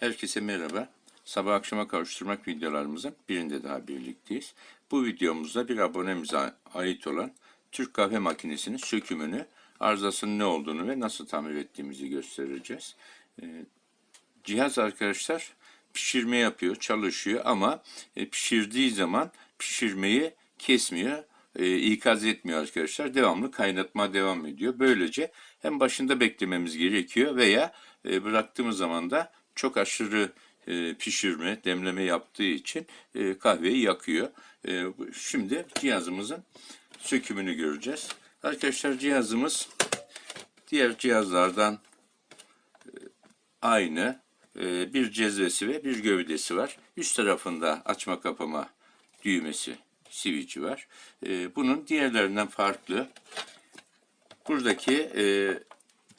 Herkese merhaba. Sabah akşama kavuşturmak videolarımızın birinde daha birlikteyiz. Bu videomuzda bir abonemize ait olan Türk kahve makinesinin sökümünü, arızasının ne olduğunu ve nasıl tamir ettiğimizi göstereceğiz. Ee, Cihaz arkadaşlar pişirme yapıyor, çalışıyor ama e, pişirdiği zaman pişirmeyi kesmiyor, e, ikaz etmiyor arkadaşlar. Devamlı kaynatma devam ediyor. Böylece hem başında beklememiz gerekiyor veya e, bıraktığımız zaman da çok aşırı e, pişirme, demleme yaptığı için e, kahveyi yakıyor. E, Şimdi cihazımızın sökümünü göreceğiz. Arkadaşlar cihazımız diğer cihazlardan aynı e, bir cezvesi ve bir gövdesi var. Üst tarafında açma kapama düğmesi, switch'i var. E, Bunun diğerlerinden farklı. Buradaki e,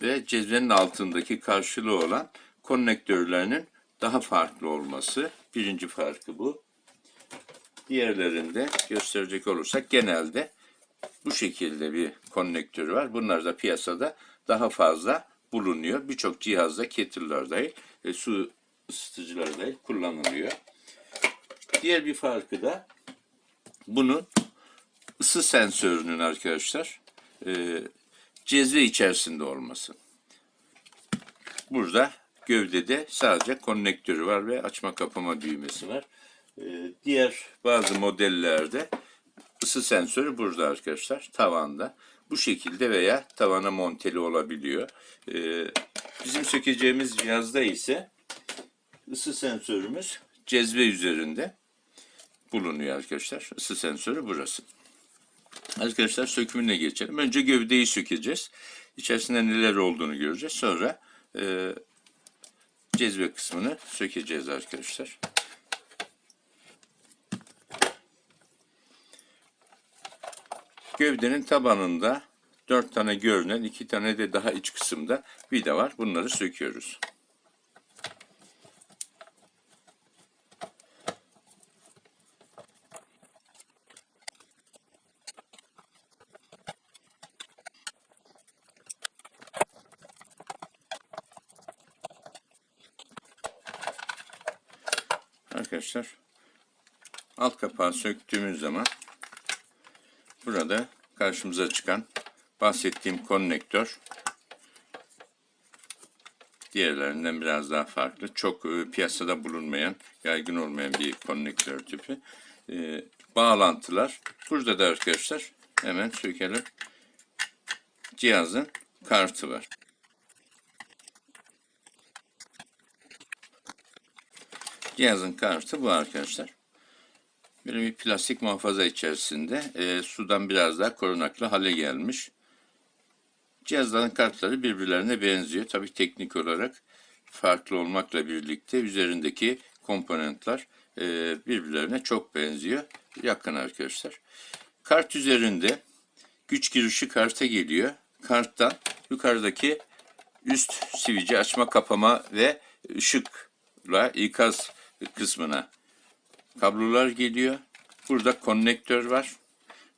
ve cezvenin altındaki karşılığı olan konnektörlerinin daha farklı olması. Birinci farkı bu. Diğerlerinde gösterecek olursak genelde bu şekilde bir konnektörü var. Bunlar da piyasada daha fazla bulunuyor. Birçok cihazda kettle'lar dahil, e, su ısıtıcılar dahil kullanılıyor. Diğer bir farkı da bunun ısı sensörünün arkadaşlar e, cezve içerisinde olması. Burada gövdede sadece konnektörü var ve açma kapama düğmesi var. E, diğer bazı modellerde ısı sensörü burada arkadaşlar tavanda. Bu şekilde veya tavana monteli olabiliyor. E, bizim sökeceğimiz cihazda ise ısı sensörümüz cezve üzerinde bulunuyor arkadaşlar. Isı sensörü burası. Arkadaşlar sökümüne geçelim. Önce gövdeyi sökeceğiz. İçerisinde neler olduğunu göreceğiz. Sonra e, cezve kısmını sökeceğiz arkadaşlar. Gövdenin tabanında dört tane görünen, iki tane de daha iç kısımda vida var. Bunları söküyoruz. Arkadaşlar alt kapağı söktüğümüz zaman burada karşımıza çıkan bahsettiğim konnektör diğerlerinden biraz daha farklı. Çok e, piyasada bulunmayan, yaygın olmayan bir konnektör tipi. E, bağlantılar. Burada da arkadaşlar hemen sökelim. Cihazın kartı var. Cihazın kartı bu arkadaşlar. Böyle bir plastik muhafaza içerisinde e, sudan biraz daha korunaklı hale gelmiş. Cihazların kartları birbirlerine benziyor. Tabii teknik olarak farklı olmakla birlikte üzerindeki komponentler e, birbirlerine çok benziyor. Yakın arkadaşlar. Kart üzerinde güç girişi karta geliyor. Karttan yukarıdaki üst sivici açma kapama ve ışıkla ikaz kısmına kablolar geliyor. Burada konnektör var.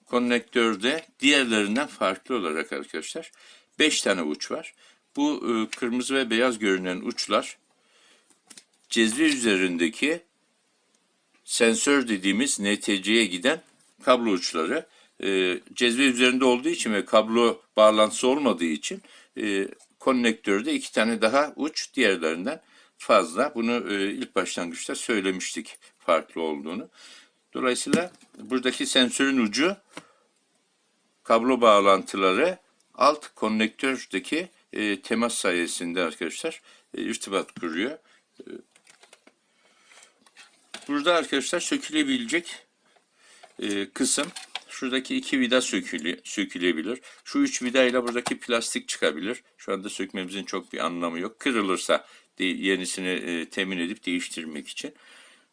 Konnektörde diğerlerinden farklı olarak arkadaşlar 5 tane uç var. Bu e, kırmızı ve beyaz görünen uçlar cezve üzerindeki sensör dediğimiz NTC'ye giden kablo uçları. E, cezve üzerinde olduğu için ve kablo bağlantısı olmadığı için e, konnektörde iki tane daha uç diğerlerinden fazla. Bunu e, ilk başlangıçta söylemiştik farklı olduğunu. Dolayısıyla buradaki sensörün ucu kablo bağlantıları alt konnektördeki e, temas sayesinde arkadaşlar e, irtibat kuruyor. Burada arkadaşlar sökülebilecek kısım şuradaki iki vida söküle, sökülebilir. Şu üç vida ile buradaki plastik çıkabilir. Şu anda sökmemizin çok bir anlamı yok. Kırılırsa yenisini e, temin edip değiştirmek için.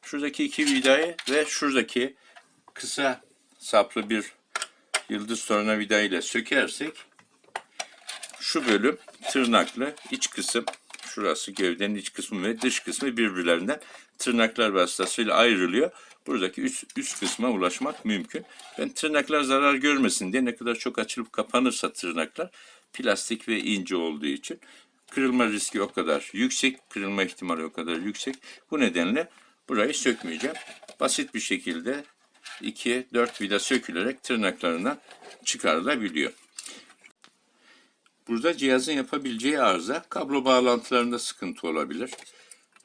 Şuradaki iki vidayı ve şuradaki kısa saplı bir yıldız tornavida ile sökersek şu bölüm tırnaklı iç kısım şurası gövdenin iç kısmı ve dış kısmı birbirlerinden tırnaklar vasıtasıyla ayrılıyor. Buradaki üst, üst kısma ulaşmak mümkün. Ben tırnaklar zarar görmesin diye ne kadar çok açılıp kapanırsa tırnaklar plastik ve ince olduğu için Kırılma riski o kadar yüksek, kırılma ihtimali o kadar yüksek. Bu nedenle burayı sökmeyeceğim. Basit bir şekilde 2-4 vida sökülerek tırnaklarından çıkarılabiliyor. Burada cihazın yapabileceği arıza kablo bağlantılarında sıkıntı olabilir.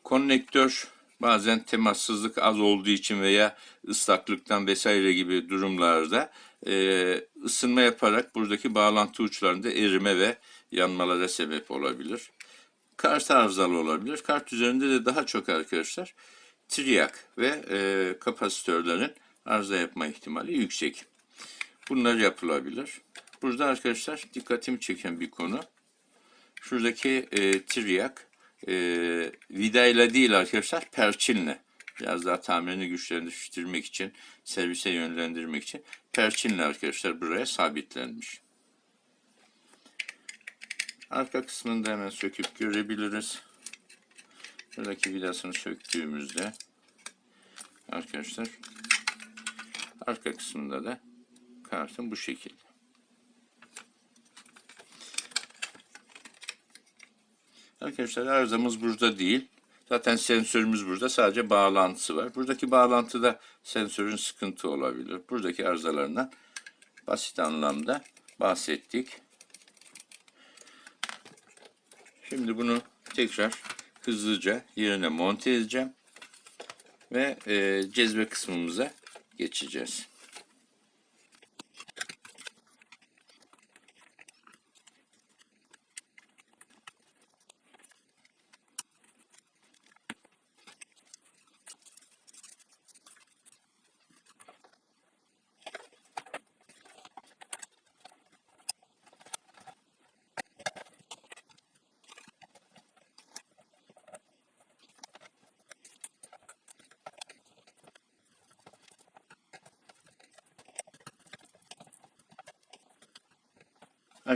Konnektör bazen temassızlık az olduğu için veya ıslaklıktan vesaire gibi durumlarda e, ısınma yaparak buradaki bağlantı uçlarında erime ve yanmalara sebep olabilir. Kart arızalı olabilir. Kart üzerinde de daha çok arkadaşlar triyak ve e, kapasitörlerin arıza yapma ihtimali yüksek. Bunlar yapılabilir. Burada arkadaşlar dikkatimi çeken bir konu. Şuradaki e, triyak e, vidayla değil arkadaşlar perçinle. Biraz daha tamirini güçlendirmek için, servise yönlendirmek için perçinle arkadaşlar buraya sabitlenmiş. Arka kısmını da hemen söküp görebiliriz. Şuradaki vidasını söktüğümüzde arkadaşlar arka kısmında da kartın bu şekilde. Arkadaşlar arızamız burada değil. Zaten sensörümüz burada. Sadece bağlantısı var. Buradaki bağlantıda sensörün sıkıntı olabilir. Buradaki arızalarından basit anlamda bahsettik. Şimdi bunu tekrar hızlıca yerine monte edeceğim. Ve e, cezve kısmımıza geçeceğiz.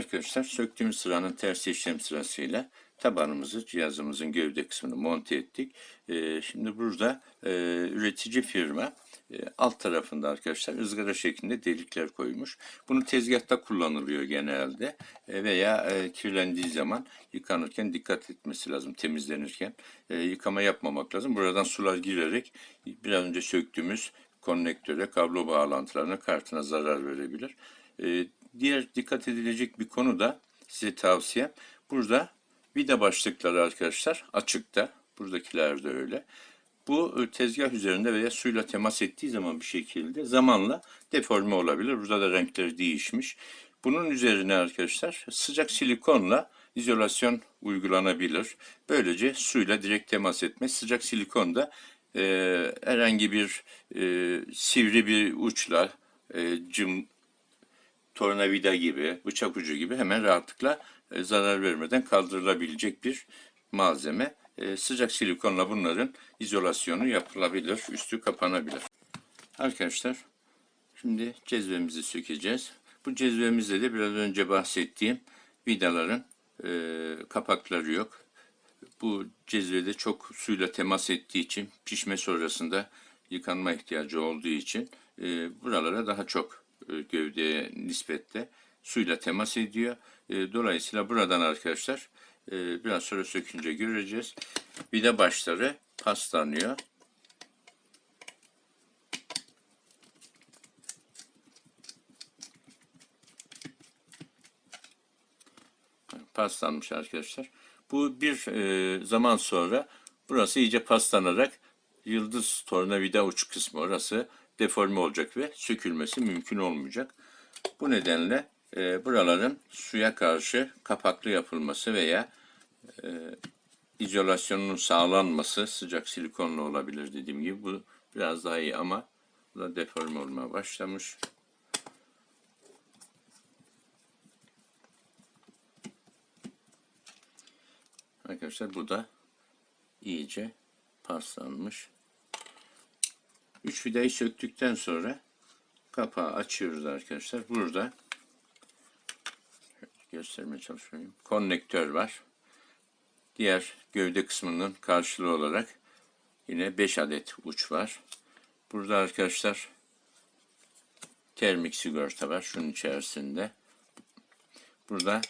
Arkadaşlar söktüğümüz sıranın ters işlem sırasıyla tabanımızı cihazımızın gövde kısmını monte ettik. Ee, şimdi burada e, üretici firma e, alt tarafında arkadaşlar ızgara şeklinde delikler koymuş. Bunu tezgahta kullanılıyor genelde E, veya e, kirlendiği zaman yıkanırken dikkat etmesi lazım temizlenirken. Yıkama yapmamak lazım. Buradan sular girerek biraz önce söktüğümüz konnektöre, kablo bağlantılarına, kartına zarar verebilir. Diğer dikkat edilecek bir konu da size tavsiyem. Burada vida başlıkları arkadaşlar açıkta. Buradakiler de öyle. Bu e, tezgah üzerinde veya suyla temas ettiği zaman bir şekilde zamanla deforme olabilir. Burada da renkleri değişmiş. Bunun üzerine arkadaşlar sıcak silikonla izolasyon uygulanabilir. Böylece suyla direkt temas etmez. Sıcak silikon da e, herhangi bir e, sivri bir uçla e, cım tornavida gibi, bıçak ucu gibi hemen rahatlıkla e, zarar vermeden kaldırılabilecek bir malzeme. E, sıcak silikonla bunların izolasyonu yapılabilir, üstü kapanabilir. Arkadaşlar, şimdi cezvemizi sökeceğiz. Bu cezvemizde de biraz önce bahsettiğim vidaların e, kapakları yok. Bu cezvede çok suyla temas ettiği için pişme sonrasında yıkanma ihtiyacı olduğu için e, buralara daha çok gövdeye nispetle suyla temas ediyor. E, dolayısıyla buradan arkadaşlar e, biraz sonra sökünce göreceğiz. Vida başları paslanıyor. Paslanmış arkadaşlar. Bu bir e, zaman sonra burası iyice paslanarak yıldız tornavida uç kısmı orası deforme olacak ve sökülmesi mümkün olmayacak. Bu nedenle e, buraların suya karşı kapaklı yapılması veya e, izolasyonunun sağlanması sıcak silikonla olabilir dediğim gibi. Bu biraz daha iyi ama bu da deforme olmaya başlamış. Arkadaşlar bu da iyice paslanmış. 3 vidayı söktükten sonra kapağı açıyoruz arkadaşlar. Burada göstermeye çalışıyorum. Konnektör var. Diğer gövde kısmının karşılığı olarak yine 5 adet uç var. Burada arkadaşlar termik sigorta var şunun içerisinde. Burada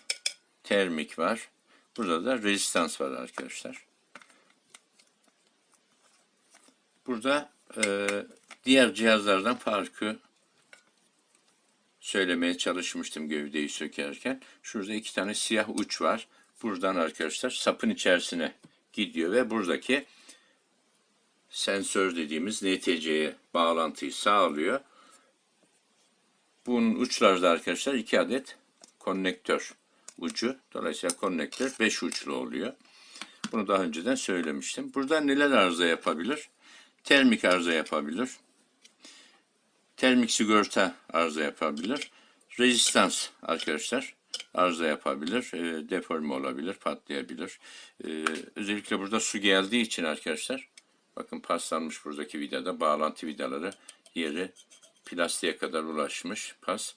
termik var. Burada da rezistans var arkadaşlar. Burada e, diğer cihazlardan farkı söylemeye çalışmıştım gövdeyi sökerken. Şurada iki tane siyah uç var. Buradan arkadaşlar sapın içerisine gidiyor ve buradaki sensör dediğimiz NTC'ye bağlantıyı sağlıyor. Bunun uçlarda arkadaşlar iki adet konnektör ucu. Dolayısıyla konnektör 5 uçlu oluyor. Bunu daha önceden söylemiştim. Burada neler arıza yapabilir? Termik arıza yapabilir. Termik sigorta arıza yapabilir. Rezistans arkadaşlar arıza yapabilir. E, deforme olabilir, patlayabilir. E, özellikle burada su geldiği için arkadaşlar bakın paslanmış buradaki vidada bağlantı vidaları yeri plastiğe kadar ulaşmış pas.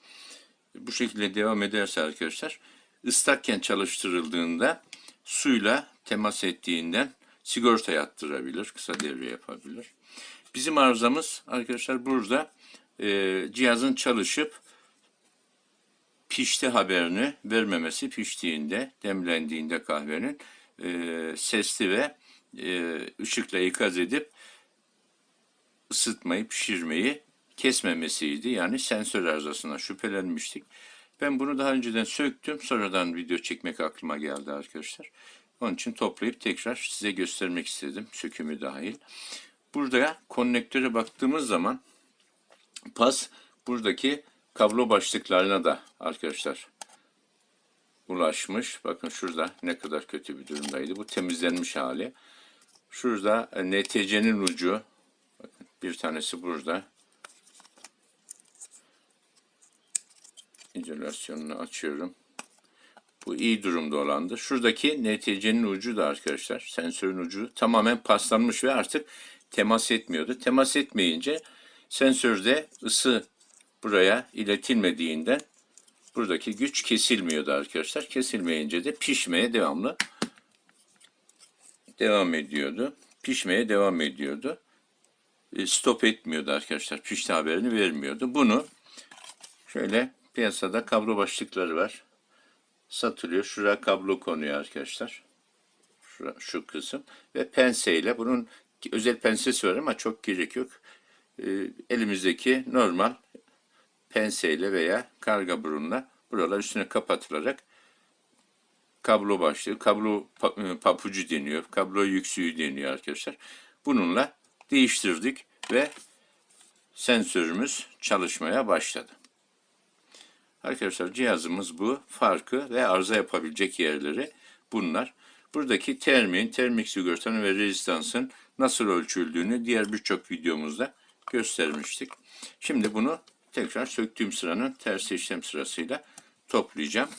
Bu şekilde devam ederse arkadaşlar ıslakken çalıştırıldığında suyla temas ettiğinden sigorta yattırabilir, kısa devre yapabilir. Bizim arızamız arkadaşlar burada e, cihazın çalışıp pişti haberini vermemesi piştiğinde, demlendiğinde kahvenin e, sesli ve e, ışıkla ikaz edip ısıtmayı, pişirmeyi kesmemesiydi. Yani sensör arızasına şüphelenmiştik. Ben bunu daha önceden söktüm. Sonradan video çekmek aklıma geldi arkadaşlar. Onun için toplayıp tekrar size göstermek istedim. Sökümü dahil. Burada konnektöre baktığımız zaman pas buradaki kablo başlıklarına da arkadaşlar ulaşmış. Bakın şurada ne kadar kötü bir durumdaydı. Bu temizlenmiş hali. Şurada NTC'nin ucu. Bakın bir tanesi burada. İzolasyonunu açıyorum. Bu iyi durumda olandı. Şuradaki NTC'nin ucu da arkadaşlar, sensörün ucu tamamen paslanmış ve artık temas etmiyordu. Temas etmeyince sensörde ısı buraya iletilmediğinden buradaki güç kesilmiyordu arkadaşlar. Kesilmeyince de pişmeye devamlı devam ediyordu. Pişmeye devam ediyordu. E, Stop etmiyordu arkadaşlar. Pişti haberini vermiyordu. Bunu şöyle piyasada kablo başlıkları var. Satılıyor. Şuraya kablo konuyor arkadaşlar. Şura, şu kısım. Ve penseyle bunun özel pensesi var ama çok gerek yok. E, elimizdeki normal penseyle veya karga burunla buralar üstüne kapatılarak kablo başlığı, kablo pa- papucu deniyor, kablo yüksüğü deniyor arkadaşlar. Bununla değiştirdik ve sensörümüz çalışmaya başladı. Arkadaşlar cihazımız bu. Farkı ve arıza yapabilecek yerleri bunlar. Buradaki termin, termik sigortanın ve rezistansın nasıl ölçüldüğünü diğer birçok videomuzda göstermiştik. Şimdi bunu tekrar söktüğüm sıranın ters işlem sırasıyla toplayacağım.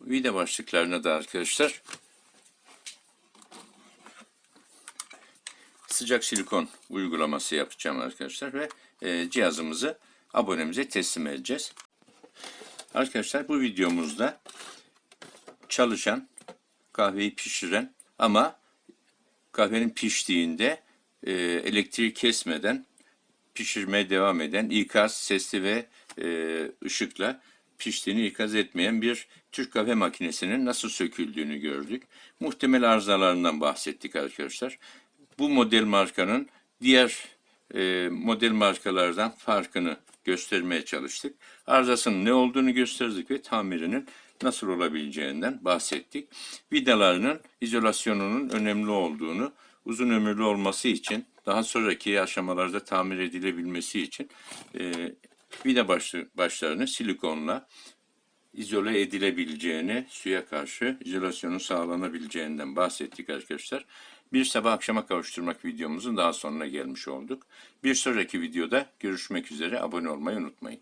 Vida başlıklarına da arkadaşlar sıcak silikon uygulaması yapacağım arkadaşlar ve e, cihazımızı abonemize teslim edeceğiz. Arkadaşlar bu videomuzda çalışan, kahveyi pişiren ama kahvenin piştiğinde e, elektriği kesmeden pişirmeye devam eden ikaz sesli ve e, ışıkla piştiğini ikaz etmeyen bir Türk kahve makinesinin nasıl söküldüğünü gördük. Muhtemel arızalarından bahsettik arkadaşlar. Bu model markanın diğer e, model markalardan farkını göstermeye çalıştık. Arızasının ne olduğunu gösterdik ve tamirinin nasıl olabileceğinden bahsettik. Vidalarının izolasyonunun önemli olduğunu, uzun ömürlü olması için, daha sonraki aşamalarda tamir edilebilmesi için e, vida başlı, başlarını silikonla izole edilebileceğini, suya karşı izolasyonun sağlanabileceğinden bahsettik arkadaşlar. Bir sabah akşama kavuşturmak videomuzun daha sonuna gelmiş olduk. Bir sonraki videoda görüşmek üzere abone olmayı unutmayın.